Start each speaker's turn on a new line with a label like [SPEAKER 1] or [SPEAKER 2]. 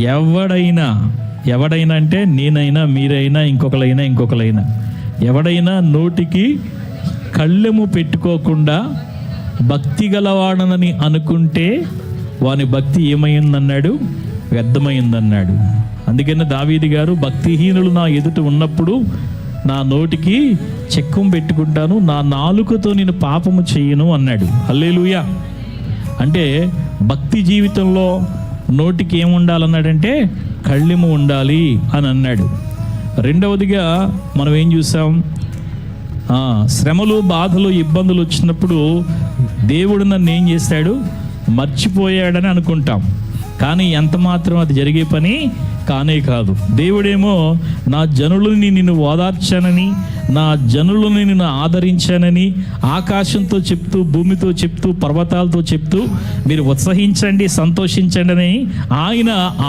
[SPEAKER 1] ఎవడైనా ఎవడైనా అంటే నేనైనా మీరైనా ఇంకొకలైనా ఇంకొకలైనా. ఎవడైనా నోటికి కళ్ళెము పెట్టుకోకుండా భక్తి గలవాడనని అనుకుంటే వాని భక్తి ఏమైందన్నాడు? వ్యర్థమైందన్నాడు. అందుకని దావీది గారు భక్తిహీనులు నా ఎదుట ఉన్నప్పుడు నా నోటికి చెక్కం పెట్టుకుంటాను నా నాలుకతో నేను పాపము చేయను అన్నాడు. అల్లేలుయా అంటే భక్తి జీవితంలో నోటికి ఏముండాలన్నాడంటే కళ్ళెము ఉండాలి అని అన్నాడు. రెండవదిగా మనం ఏం చూసాం? శ్రమలు బాధలు ఇబ్బందులు వచ్చినప్పుడు దేవుడు నన్ను ఏం చేశాడు మర్చిపోయాడని అనుకుంటాం. కానీ ఎంత మాత్రం అది జరిగే పని కానే కాదు. దేవుడేమో నా జనులని నిన్ను ఓదార్చానని నా జనులని నేను ఆదరించానని ఆకాశంతో చెప్తూ భూమితో చెప్తూ పర్వతాలతో చెప్తూ మీరు ఉత్సహించండి సంతోషించండి అని ఆయన